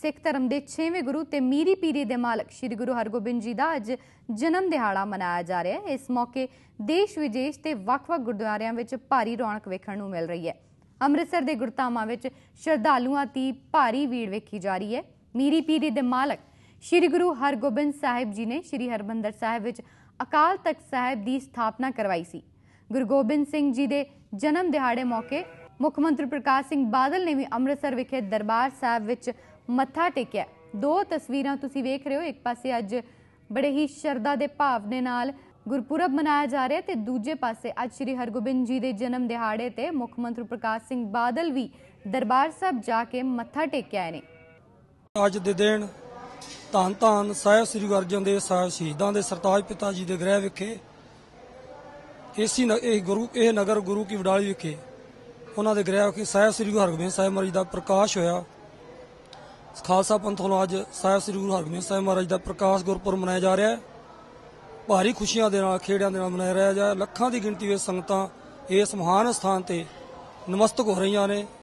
ਸਿੱਖ ਧਰਮ ਦੇ 6ਵੇਂ ਗੁਰੂ ਤੇ ਮੀਰੀ ਪੀਰੀ ਦੇ ਮਾਲਕ ਸ੍ਰੀ ਗੁਰੂ ਹਰਗੋਬਿੰਦ ਜੀ ਦਾ ਅੱਜ ਜਨਮ ਦਿਹਾੜਾ ਮਨਾਇਆ ਜਾ ਰਿਹਾ ਹੈ। ਇਸ ਮੌਕੇ ਦੇਸ਼ ਵਿਦੇਸ਼ ਤੇ ਵੱਖ-ਵੱਖ ਗੁਰਦੁਆਰਿਆਂ ਵਿੱਚ ਭਾਰੀ ਰੌਣਕ ਵੇਖਣ ਨੂੰ ਮਿਲ ਰਹੀ ਹੈ। ਅੰਮ੍ਰਿਤਸਰ ਦੇ ਗੁਰਧਾਮਾਂ ਵਿੱਚ ਸ਼ਰਧਾਲੂਆਂ ਦੀ ਭਾਰੀ ਭੀੜ ਵੇਖੀ ਜਾ ਰਹੀ ਹੈ। ਮੀਰੀ ਪੀਰੀ ਦੇ ਮਾਲਕ ਸ੍ਰੀ ਗੁਰੂ ਹਰਗੋਬਿੰਦ ਸਾਹਿਬ ਜੀ ਨੇ ਸ੍ਰੀ ਹਰਮੰਦਰ ਸਾਹਿਬ ਵਿੱਚ ਅਕਾਲ ਤਖਤ ਸਾਹਿਬ ਦੀ ਸਥਾਪਨਾ ਕਰਵਾਈ ਸੀ। ਗੁਰੂ ਗੋਬਿੰਦ ਸਿੰਘ ਜੀ ਦੇ ਜਨਮ ਦਿਹਾੜੇ ਮੌਕੇ ਮੁੱਖ ਮੰਤਰੀ ਪ੍ਰਕਾਸ਼ ਸਿੰਘ ਬਾਦਲ ਨੇ ਵੀ ਅੰਮ੍ਰਿਤਸਰ ਵਿਖੇ ਦਰਬਾਰ ਸਾਹਿਬ ਵਿੱਚ ਮੱਥਾ ਟੇਕਿਆ। ਦੋ ਤਸਵੀਰਾਂ ਤੁਸੀਂ ਵੇਖ ਰਹੇ ਹੋ, ਇੱਕ ਪਾਸੇ ਅੱਜ ਬੜੇ ਹੀ ਸ਼ਰਧਾ ਦੇ ਭਾਵ ਦੇ ਨਾਲ ਗੁਰਪੁਰਬ ਮਨਾਇਆ ਜਾ ਰਿਹਾ ਤੇ ਦੂਜੇ ਪਾਸੇ ਅੱਜ ਸ੍ਰੀ ਹਰਗੋਬਿੰਦ ਜੀ ਦੇ ਜਨਮ ਦਿਹਾੜੇ ਤੇ ਮੁੱਖ ਮੰਤਰੀ ਪ੍ਰਕਾਸ਼ ਸਿੰਘ ਬਾਦਲ ਵੀ ਦਰਬਾਰ ਸਾਹਿਬ ਜਾ ਕੇ ਮੱਥਾ ਟੇਕਿਆ ਨੇ। ਅੱਜ ਦੇ ਦਿਨ ਧੰਨ ਧੰਨ ਸਾਹਿਬ ਸ੍ਰੀ ਗੁਰੂ ਅਰਜਨ ਦੇਵ ਸਾਹਿਬ ਸ਼ਹੀਦਾਂ ਦੇ ਸਰਤਾਜ ਪਿਤਾ ਜੀ ਦੇ ਗ੍ਰਹਿ ਵਿਖੇ ਇਸੀ ਇਹ ਗੁਰੂ, ਇਹ ਨਗਰ ਗੁਰੂ ਕੀ ਵਡਾਲੀ ਵਿਖੇ ਉਹਨਾਂ ਦੇ ਗ੍ਰਹਿ ਵਿਖੇ ਸਾਹਿਬ ਸ੍ਰੀ ਗੁਰੂ ਹਰਗੋਬਿੰਦ ਸਾਹਿਬ ਮਹਾਰਾਜ ਦਾ ਪ੍ਰਕਾਸ਼ ਹੋਇਆ। ਖਾਲਸਾ ਪੰਥ ਵੱਲੋਂ ਅੱਜ ਸਾਹਿਬ ਸ੍ਰੀ ਗੁਰੂ ਹਰਗੋਬਿੰਦ ਸਾਹਿਬ ਮਹਾਰਾਜ ਦਾ ਪ੍ਰਕਾਸ਼ ਗੁਰਪੁਰਬ ਮਨਾਇਆ ਜਾ ਰਿਹਾ ਹੈ। ਭਾਰੀ ਖੁਸ਼ੀਆਂ ਦੇ ਨਾਲ ਖੇੜਿਆਂ ਦੇ ਨਾਲ ਮਨਾਇਆ ਰਿਹਾ ਜਾ ਲੱਖਾਂ ਦੀ ਗਿਣਤੀ ਵਿੱਚ ਸੰਗਤਾਂ ਇਸ ਮਹਾਨ ਸਥਾਨ ਤੇ ਨਮਸਤਕ ਹੋ ਰਹੀਆਂ ਨੇ।